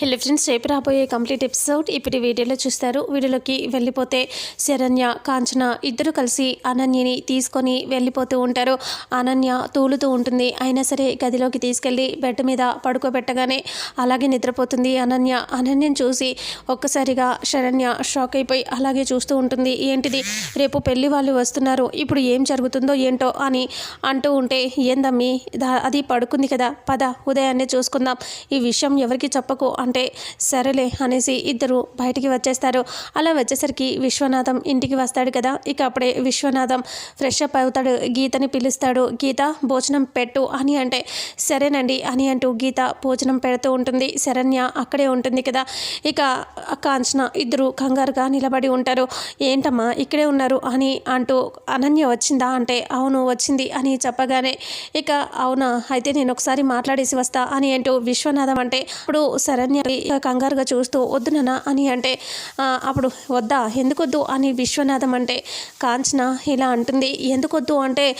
Hello friends రేపు రాబోయే complete episode ఇప్పుడు వీడియోలో చూస్తారు. వీడియోలోకి వెళ్ళిపోతే శరణ్య కాంచన ఇద్దరు కలిసి అనన్యని తీసుకొని వెళ్ళిపోతూ ఉంటారు. అనన్య తూలుతూ ఉంటుంది. అయినా సరే గదిలోకి తీసుకెళ్ళి బెడ్ మీద పడుకోబెట్టగానే అలాగే నిద్రపోతుంది. అనన్య అనన్యని చూసి ఒక్కసారిగా శరణ్య షాక్ అయిపోయి అలాగే చూస్తూ ఉంటుంది. ఏంటిది? రేపు పెళ్ళి వాళ్ళు వస్తున్నారు. ఇప్పుడు ఏం జరుగుతుందో ఏంటో అని అంటూ ఉంటే ఏందమ్మి? దా- అది పడుకుంది కదా. పద ఉదయాన్నే చూసుకుందాం. ఈ విషయం ఎవరికి చెప్పకు అంటే సరేలే అనేసి ఇద్దరు బయటికి వచ్చేస్తారు. అలా వచ్చేసరికి విశ్వనాథం ఇంటికి వస్తాడు కదా. ఇక అప్పుడే విశ్వనాథం ఫ్రెష్ అప్ అవుతాడు. గీతని పిలుస్తాడు. గీత భోజనం పెట్టు అని అంటే సరేనండి అని అంటూ గీత భోజనం పెడుతూ ఉంటుంది. శరణ్య అక్కడే ఉంటుంది కదా. ఇక కాంచన ఇద్దరు కంగారుగా నిలబడి ఉంటారు. ఏంటమ్మా ఇక్కడే ఉన్నారు అని అంటూ అనన్య వచ్చిందా అంటే అవును వచ్చింది అని చెప్పగానే ఇక అవునా అయితే నేను ఒకసారి మాట్లాడేసి వస్తా అని అంటూ విశ్వనాథం అంటే ఇప్పుడు శరణ్య ఇక కంగారుగా చూస్తూ వద్దునన్న అని అంటే అప్పుడు వద్దా? ఎందుకొద్దు? అని విశ్వనాథం అంటే కాంచన ఇలా అంటుంది ఎందుకొద్దు? అంటే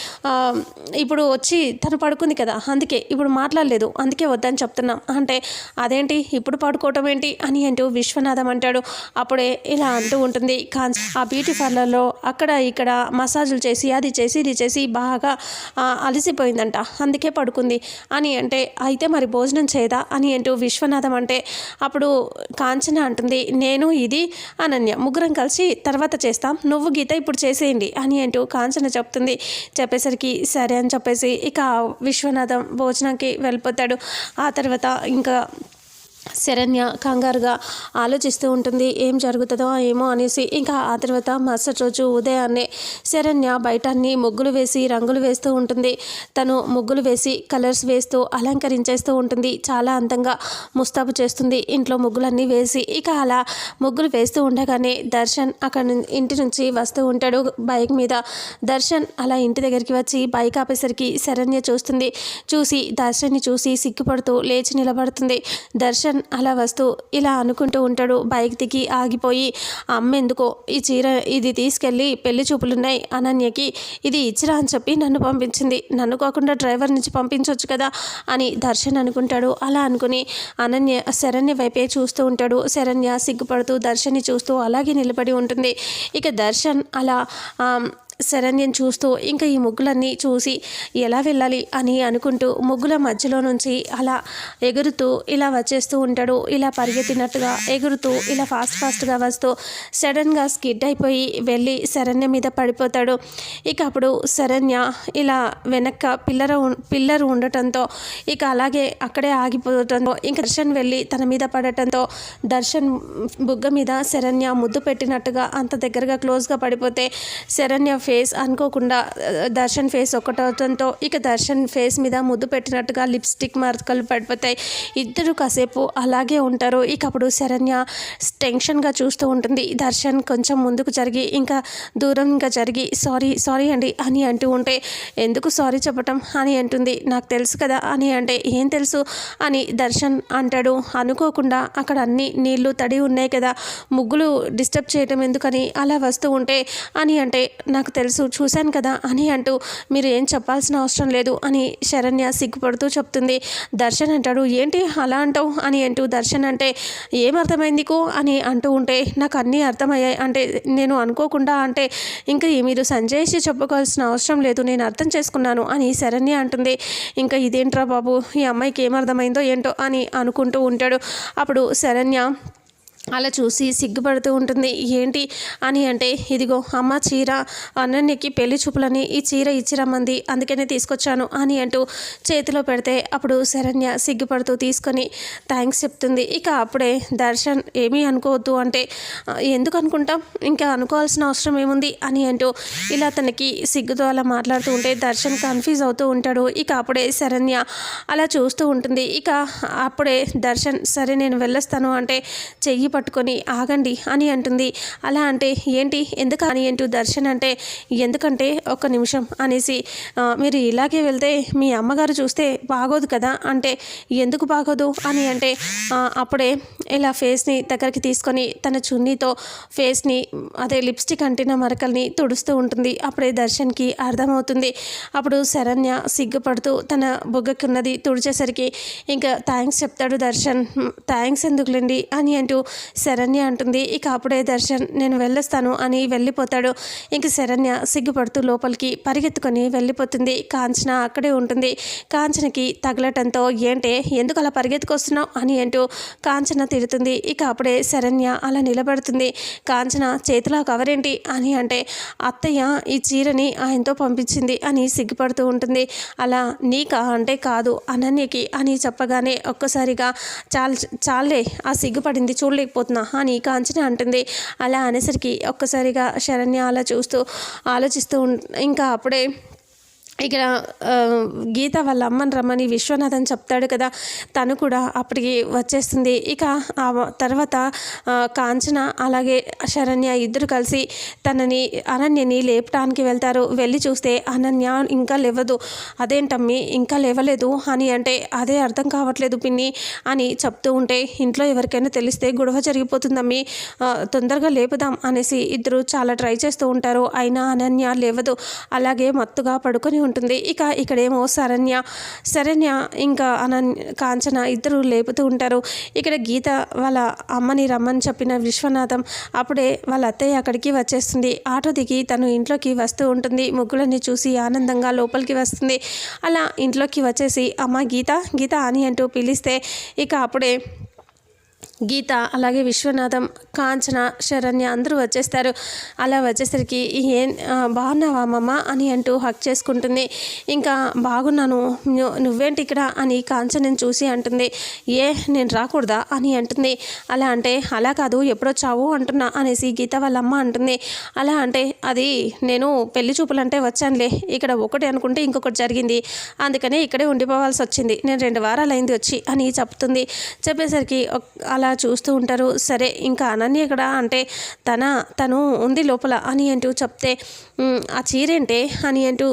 ఇప్పుడు వచ్చి తను పడుకుంది కదా అందుకే ఇప్పుడు మాట్లాడలేదు అందుకే వద్దని చెప్తున్నాం. అంటే అదేంటి? ఇప్పుడు పడుకోవటం ఏంటి? అని అంటూ విశ్వనాథం అంటాడు. అప్పుడే ఇలా అంటూ ఉంటుంది కాంచ ఆ బ్యూటీ పార్లర్లో అక్కడ ఇక్కడ మసాజులు చేసి అది చేసి ఇది చేసి బాగా అలసిపోయిందంట అందుకే పడుకుంది. అని అంటే అయితే మరి భోజనం చేయదా అని అంటూ విశ్వనాథం అంటే అప్పుడు కాంచన అంటుంది నేను ఇది అనన్య. ముగ్గురం కలిసి తర్వాత చేస్తాం. నువ్వు గీత ఇప్పుడు చేసేయండి అని అంటూ కాంచన చెప్తుంది. చెప్పేసరికి సరే అని చెప్పేసి ఇక విశ్వనాథం భోజనానికి వెళ్ళిపోతాడు. ఆ తర్వాత ఇంకా శరణ్య కంగారుగా ఆలోచిస్తూ ఉంటుంది. ఏం జరుగుతుందో ఏమో అనేసి ఇంకా ఆ తర్వాత మరుసటి రోజు ఉదయాన్నే శరణ్య బయట అన్ని ముగ్గులు వేసి రంగులు వేస్తూ ఉంటుంది. తను ముగ్గులు వేసి కలర్స్ వేస్తూ అలంకరించేస్తూ ఉంటుంది. చాలా అందంగా ముస్తాబు చేస్తుంది. ఇంట్లో ముగ్గులన్నీ వేసి ఇక అలా ముగ్గులు వేస్తూ ఉండగానే దర్శన్ అక్కడ ఇంటి నుంచి వస్తూ ఉంటాడు. బైక్ మీద దర్శన్ అలా ఇంటి దగ్గరికి వచ్చి బైక్ ఆపేసరికి శరణ్య చూస్తుంది. చూసి దర్శన్ని చూసి సిగ్గుపడుతూ లేచి నిలబడుతుంది. దర్శన్ అలా వస్తూ ఇలా అనుకుంటూ ఉంటాడు. బైక్ దిగి ఆగిపోయి అమ్మ ఎందుకో ఈ చీర ఇది తీసుకెళ్ళి పెళ్ళి చూపులున్నాయి అనన్యకి. ఇది ఇచ్చిరా అని చెప్పి నన్ను పంపించింది. నన్ను కాకుండా డ్రైవర్ నుంచి పంపించవచ్చు కదా అని దర్శన్ అనుకుంటాడు. అలా అనుకుని అనన్య శరణ్య వైపే చూస్తూ ఉంటాడు. శరణ్య సిగ్గుపడుతూ దర్శన్ని చూస్తూ అలాగే నిలబడి ఉంటుంది. ఇక దర్శన్ అలా శరణ్యం చూస్తూ ఇంకా ఈ ముగ్గులన్నీ చూసి ఎలా వెళ్ళాలి అని అనుకుంటూ ముగ్గుల మధ్యలో నుంచి అలా ఎగురుతూ ఇలా వచ్చేస్తూ ఉంటాడు. ఇలా పరిగెత్తినట్టుగా ఎగురుతూ ఇలా ఫాస్ట్ ఫాస్ట్గా వస్తూ సడన్గా స్కిడ్ అయిపోయి వెళ్ళి శరణ్య మీద పడిపోతాడు. ఇక అప్పుడు శరణ్య ఇలా వెనక్క పిల్లర పిల్లర్ ఉండటంతో ఇక అలాగే అక్కడే ఆగిపోవటంతో ఇంక దర్శన్ వెళ్ళి తన మీద పడటంతో దర్శన్ బుగ్గ మీద శరణ్య ముద్దు పెట్టినట్టుగా అంత దగ్గరగా క్లోజ్గా పడిపోతే శరణ్య ఫేస్ అనుకోకుండా దర్శన్ ఫేస్ ఒకటవడంతో ఇక దర్శన్ ఫేస్ మీద ముద్దు పెట్టినట్టుగా లిప్స్టిక్ మార్కలు పడిపోతాయి. ఇద్దరు కాసేపు అలాగే ఉంటారు. ఇక అప్పుడు శరణ్య టెన్షన్గా చూస్తూ ఉంటుంది. దర్శన్ కొంచెం ముందుకు జరిగి ఇంకా దూరంగా జరిగి సారీ సారీ అండి అని అంటూ ఉంటే ఎందుకు సారీ చెప్పటం? అని అంటుంది. నాకు తెలుసు కదా అని అంటే ఏం తెలుసు? అని దర్శన్ అంటాడు. అనుకోకుండా అక్కడ అన్ని నీళ్ళు తడి ఉన్నాయి కదా ముగ్గులు డిస్టర్బ్ చేయటం ఎందుకని అలా వస్తూ ఉంటే అని అంటే నాకు తెలుసు చూశాను కదా అని అంటూ మీరు ఏం చెప్పాల్సిన అవసరం లేదు అని శరణ్య సిగ్గుపడుతూ చెప్తుంది. దర్శన్ అంటాడు ఏంటి అలా అంటావు? అని అంటూ దర్శన్ అంటే ఏం అని అంటూ ఉంటే నాకు అన్నీ అర్థమయ్యాయి. అంటే నేను అనుకోకుండా అంటే ఇంకా మీరు సంజయ్సి చెప్పుకోవాల్సిన అవసరం లేదు నేను అర్థం చేసుకున్నాను అని శరణ్య అంటుంది. ఇంకా ఇదేంట్రా బాబు ఈ అమ్మాయికి ఏమర్థమైందో ఏంటో అని అనుకుంటూ ఉంటాడు. అప్పుడు శరణ్య అలా చూసి సిగ్గుపడుతూ ఉంటుంది. ఏంటి అని అంటే ఇదిగో అమ్మ చీర అనన్యకి పెళ్ళి చూపులని ఈ చీర ఇచ్చిరమ్మంది అందుకనే తీసుకొచ్చాను అని అంటూ చేతిలో పెడితే అప్పుడు శరణ్య సిగ్గుపడుతూ తీసుకొని థ్యాంక్స్ చెప్తుంది. ఇక అప్పుడే దర్శన్ ఏమీ అనుకోవద్దు అంటే ఎందుకు అనుకుంటాం? ఇంకా అనుకోవాల్సిన అవసరం ఏముంది? అని అంటూ ఇలా తనకి సిగ్గుతో అలా మాట్లాడుతూ ఉంటే దర్శన్ కన్ఫ్యూజ్ అవుతూ ఉంటాడు. ఇక అప్పుడే శరణ్య అలా చూస్తూ ఉంటుంది. ఇక అప్పుడే దర్శన్ సరే నేను వెళ్ళొస్తాను అంటే చెయ్యి పట్టుకొని ఆగండి అని అంటుంది. అలా అంటే ఏంటి? ఎందుకు అని అంటూ దర్శన్ అంటే ఎందుకంటే ఒక్క నిమిషం అనేసి మీరు ఇలాగే వెళ్తే మీ అమ్మగారు చూస్తే బాగోదు కదా? అంటే ఎందుకు బాగోదు? అని అంటే అప్పుడే ఇలా ఫేస్ని దగ్గరికి తీసుకొని తన చున్నీతో ఫేస్ని అదే లిప్స్టిక్ అంటిన మరకల్ని తుడుస్తూ ఉంటుంది. అప్పుడే దర్శన్కి అర్థమవుతుంది. అప్పుడు శరణ్య సిగ్గుపడుతూ తన బుగ్గకున్నది తుడిచేసరికి ఇంకా థ్యాంక్స్ చెప్తాడు దర్శన్. థ్యాంక్స్ ఎందుకులేండి? అని అంటూ శరణ్య అంటుంది ఇక అప్పుడే దర్శన్ నేను వెళ్ళొస్తాను అని వెళ్ళిపోతాడు. ఇంక శరణ్య సిగ్గుపడుతూ లోపలికి పరిగెత్తుకొని వెళ్ళిపోతుంది. కాంచన అక్కడే ఉంటుంది. కాంచనకి తగలటంతో ఏంటే ఎందుకు అలా పరిగెత్తుకొస్తున్నావు? అని అంటూ కాంచన తిడుతుంది. ఇక అప్పుడే శరణ్య అలా నిలబడుతుంది. కాంచన చేతిలో కవరేంటి? అని అంటే అత్తయ్య ఈ చీరని ఆయనతో పంపించింది అని సిగ్గుపడుతూ ఉంటుంది. అలా నీకా? అంటే కాదు అనన్యకి అని చెప్పగానే ఒక్కసారిగా చాలు చాలే ఆ సిగ్గుపడింది చూడలే వెళ్ళిపోతున్నా. అని కాంచన అంటుంది. అలా అనేసరికి ఒక్కసారిగా శరణ్య అలా చూస్తూ ఆలోచిస్తూ ఉం ఇంకా అప్పుడే ఇక్కడ గీత వాళ్ళ అమ్మని రమ్మని విశ్వనాథన్ చెప్తాడు కదా తను కూడా అప్పటికి వచ్చేస్తుంది. ఇక ఆ తర్వాత కాంచన అలాగే శరణ్య ఇద్దరు కలిసి తనని అనన్యని లేపటానికి వెళ్తారు. వెళ్ళి చూస్తే అనన్య ఇంకా లేవదు. అదేంటమ్మి ఇంకా లేవలేదు? అని అంటే అదే అర్థం కావట్లేదు పిన్ని అని చెప్తూ ఉంటే ఇంట్లో ఎవరికైనా తెలిస్తే గొడవ జరిగిపోతుందమ్మి. తొందరగా లేపుదాం అనేసి ఇద్దరు చాలా ట్రై చేస్తూ ఉంటారు. అయినా అనన్య లేవదు. అలాగే మత్తుగా పడుకొని ఉంటుంది. ఇక ఇక్కడేమో శరణ్య శరణ్య ఇంకా అనన్య కాంచన ఇద్దరు లేపుతూ ఉంటారు. ఇక్కడ గీత వాళ్ళ అమ్మని రమ్మని చెప్పిన విశ్వనాథం అప్పుడే వాళ్ళ అత్తయ్య అక్కడికి వచ్చేస్తుంది. ఆటో దిగి తను ఇంట్లోకి వస్తూ ఉంటుంది. ముగ్గులని చూసి ఆనందంగా లోపలికి వస్తుంది. అలా ఇంట్లోకి వచ్చేసి అమ్మ గీత గీత అని అంటూ పిలిస్తే ఇక అప్పుడే గీత అలాగే విశ్వనాథం కాంచన శరణ్య అందరూ వచ్చేస్తారు. అలా వచ్చేసరికి ఏం బాగున్నావా మమ్మ అని అంటూ హక్ చేసుకుంటుంది. ఇంకా బాగున్నాను. నువ్వేంటి ఇక్కడ? అని కాంచనని చూసి అంటుంది. ఏ నేను రాకూడదా? అని అంటుంది. అలా అంటే అలా కాదు ఎప్పుడొచ్చావు? అంటున్నా అనేసి గీత వాళ్ళ అమ్మ అంటుంది. అలా అంటే అది నేను పెళ్ళి చూపులంటే వచ్చానులే. ఇక్కడ ఒకటి అనుకుంటే ఇంకొకటి జరిగింది. అందుకనే ఇక్కడే ఉండిపోవాల్సి వచ్చింది నేను రెండు వారాలు అయింది వచ్చి అని చెప్తుంది. చెప్పేసరికి అలా అలా చూస్తూ ఉంటారు. సరే ఇంకా అనన్య ఇక్కడ అంటే తన తను ఉంది లోపల అని అంటూ చెప్తే ఆ చీరేంటే అని అంటూ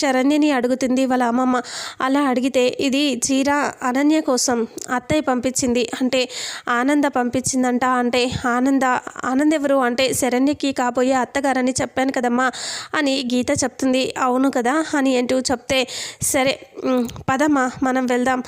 శరణ్యని అడుగుతుంది వాళ్ళ అమ్మమ్మ. అలా అడిగితే ఇది చీర అనన్య కోసం అత్తయ్య పంపించింది. అంటే ఆనంద పంపించిందంట. అంటే ఆనంద ఆనంద్ ఎవరు? అంటే శరణ్యకి కాబోయే అత్తగారని చెప్పాను కదమ్మా అని గీత చెప్తుంది. అవును కదా అని అంటూ చెప్తే సరే పదమ్మా మనం వెళ్దాం.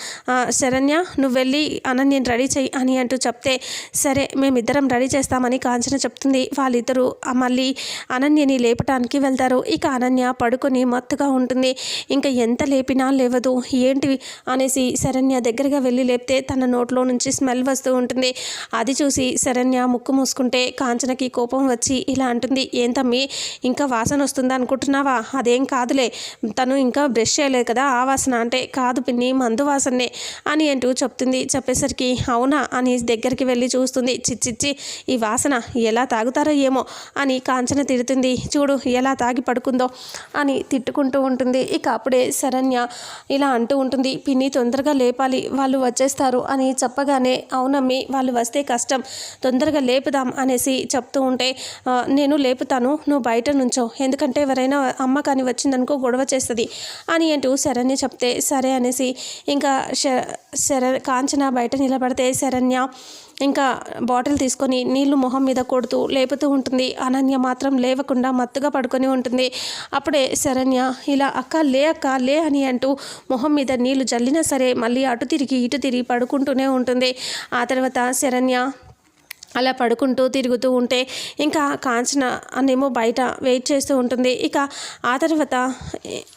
శరణ్య నువ్వు వెళ్ళి అనన్యని రెడీ చెయ్యి అని అంటూ చెప్తే సరే మేమిద్దరం రెడీ చేస్తామని కాంచన చెప్తుంది. వాళ్ళిద్దరూ మళ్ళీ అనన్యని లేపటానికి వెళ్తారు. ఇక అనన్య పడుకొని మత్తుగా ఉంటుంది. ఇంకా ఎంత లేపినా లేవదు. ఏంటి అనేసి శరణ్య దగ్గరగా వెళ్ళి లేపితే తన నోట్లో నుంచి స్మెల్ వస్తూ ఉంటుంది. అది చూసి శరణ్య ముక్కు మూసుకుంటే కాంచనకి కోపం వచ్చి ఇలా అంటుంది. ఏం తమ్మి? ఇంకా వాసన వస్తుందా అనుకుంటున్నావా? అదేం కాదులే. తను ఇంకా బ్రష్ చేయలేదు కదా ఆ వాసన అంటే కాదు పిన్ని మందు వాసనే అని అంటూ చెప్తుంది. చెప్పేసరికి అవునా? అని దగ్గరికి వెళ్ళి చూస్తుంది. చిచ్చిచ్చి ఈ వాసన ఎలా తాగుతారో ఏమో అని కాంచన తిడుతుంది. చూడు ఎలా తాగి పడుకుందో అని తిట్టుకుంటూ ఉంటుంది. ఇక అప్పుడే శరణ్య ఇలా అంటూ ఉంటుంది పిన్ని తొందరగా లేపాలి వాళ్ళు వచ్చేస్తారు అని చెప్పగానే అవునమ్మి వాళ్ళు వస్తే కష్టం తొందరగా లేపుదాం అనేసి చెప్తూ ఉంటే నేను లేపుతాను నువ్వు బయట నుంచో ఎందుకంటే ఎవరైనా అమ్మ కానీ వచ్చిందనుకో గొడవ చేస్తుంది అని అంటూ శరణ్య చెప్తే సరే అనేసి ఇంకా శ శర కాంచన బయట నిలబడితే శరణ్య ఇంకా బాటిల్ తీసుకొని నీళ్ళు మొహం మీద కొడుతూ లేపుతూ ఉంటుంది. అనన్య మాత్రం లేవకుండా మత్తుగా పడుకొని ఉంటుంది. అప్పుడే శరణ్య ఇలా అక్క లే అక్క లే అని అంటూ మొహం మీద నీళ్ళు జల్లినా సరే మళ్ళీ అటు తిరిగి ఇటు తిరిగి పడుకుంటూనే ఉంటుంది. ఆ తర్వాత శరణ్య అలా పడుకుంటూ తిరుగుతూ ఉంటే ఇంకా కాంచన అనేమో బయట వెయిట్ చేస్తూ ఉంటుంది. ఇక ఆ తర్వాత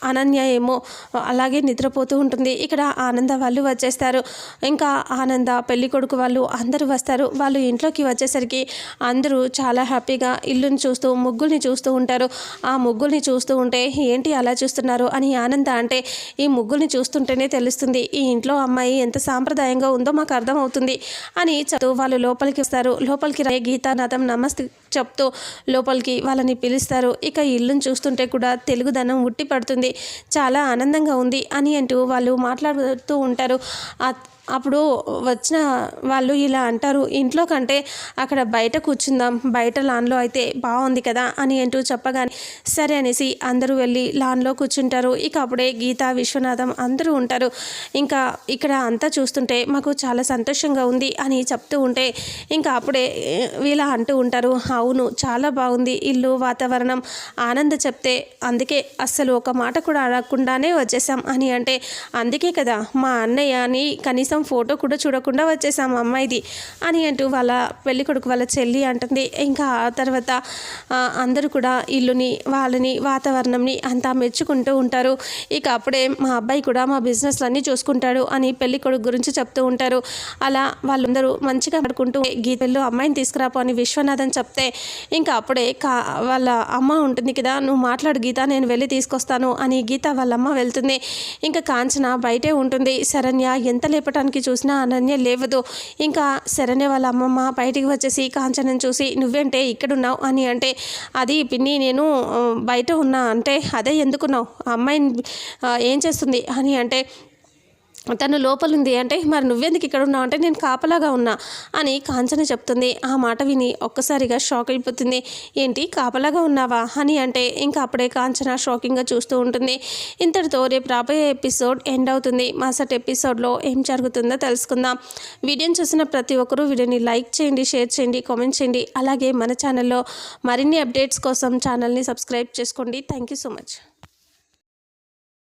అనన్య ఏమో అలాగే నిద్రపోతూ ఉంటుంది. ఇక్కడ ఆనంద వాళ్ళు వచ్చేస్తారు. ఇంకా ఆనంద పెళ్ళి కొడుకు వాళ్ళు అందరూ వస్తారు. వాళ్ళు ఇంట్లోకి వచ్చేసరికి అందరూ చాలా హ్యాపీగా ఇల్లుని చూస్తూ ముగ్గుల్ని చూస్తూ ఉంటారు. ఆ ముగ్గుల్ని చూస్తూ ఉంటే ఏంటి అలా చూస్తున్నారు అని ఆనంద అంటే ఈ ముగ్గుల్ని చూస్తుంటేనే తెలుస్తుంది. ఈ ఇంట్లో అమ్మాయి ఎంత సాంప్రదాయంగా ఉందో మాకు అర్థమవుతుంది అని చదువు వాళ్ళు లోపలికి వస్తారు. లోపలికి రే గీతానాథం నమస్తే చెప్తూ లోపలికి వాళ్ళని పిలుస్తారు. ఇక ఇల్లుని చూస్తుంటే కూడా తెలుగుదనం ఉట్టి పడుతుంది. చాలా ఆనందంగా ఉంది అని అంటూ వాళ్ళు మాట్లాడుతూ ఉంటారు. అప్పుడు వచ్చిన వాళ్ళు ఇలా అంటారు ఇంట్లో కంటే అక్కడ బయట కూర్చుందాం బయట లాన్లో అయితే బాగుంది కదా అని అంటూ చెప్పగానే సరే అనేసి అందరూ వెళ్ళి లాన్లో కూర్చుంటారు. ఇక అప్పుడే గీత విశ్వనాథం అందరూ ఉంటారు. ఇంకా ఇక్కడ అంతా చూస్తుంటే మాకు చాలా సంతోషంగా ఉంది అని చెప్తూ ఉంటే ఇంకా అప్పుడే ఇలా అంటూ ఉంటారు అవును చాలా బాగుంది. ఇల్లు వాతావరణం ఆనంద చెప్తే అందుకే అస్సలు ఒక మాట కూడా అడగకుండానే వచ్చేసాం అని అంటే అందుకే కదా మా అన్నయ్యని కనీసం ఫోటో కూడా చూడకుండా వచ్చేసాము అమ్మాయిది అని అంటూ వాళ్ళ పెళ్ళి కొడుకు వాళ్ళ చెల్లి అంటుంది. ఇంకా ఆ తర్వాత అందరూ కూడా ఇల్లుని వాళ్ళని వాతావరణంని అంతా మెచ్చుకుంటూ ఉంటారు. ఇక అప్పుడే మా అబ్బాయి కూడా మా బిజినెస్లన్నీ చూసుకుంటాడు అని పెళ్ళి కొడుకు గురించి చెప్తూ ఉంటారు. అలా వాళ్ళందరూ మంచిగా పడుకుంటూ గీతల్లో అమ్మాయిని తీసుకురాపో అని విశ్వనాథన్ చెప్తే ఇంకా అప్పుడే కా వాళ్ళ అమ్మ ఉంటుంది కదా నువ్వు మాట్లాడు గీత నేను వెళ్ళి తీసుకొస్తాను అని గీత వాళ్ళ అమ్మ వెళ్తుంది. ఇంకా కాంచన బయటే ఉంటుంది. శరణ్య ఎంత లేపట లేపటానికి చూసినా అనన్య లేవదు. ఇంకా శరణ్య వాళ్ళ అమ్మమ్మ బయటికి వచ్చేసి కాంచనం చూసి నువ్వేంటే ఇక్కడున్నావు? అని అంటే అది పిన్ని నేను బయట ఉన్నా. అంటే అదే ఎందుకున్నావు? ఆ అమ్మాయిని ఏం చేస్తుంది? అని అంటే తను లోపలుంది అంటే మరి నువ్వెందుకు ఇక్కడ ఉన్నావు? అంటే నేను కాపలాగా ఉన్నా అని కాంచన చెప్తుంది. ఆ మాట విని ఒక్కసారిగా షాక్ అయిపోతుంది. ఏంటి కాపలాగా ఉన్నావా? అని అంటే ఇంకా అప్పుడే కాంచన షాకింగ్గా చూస్తూ ఉంటుంది. ఇంతటితో రేపు రాబోయే ఎపిసోడ్ ఎండ్ అవుతుంది. మరుసటి ఎపిసోడ్లో ఏం జరుగుతుందో తెలుసుకుందాం. వీడియోని చూసిన ప్రతి ఒక్కరూ వీడియోని లైక్ చేయండి షేర్ చేయండి కామెంట్ చేయండి. అలాగే మన ఛానల్లో మరిన్ని అప్డేట్స్ కోసం ఛానల్ని సబ్స్క్రైబ్ చేసుకోండి. Thank you so much.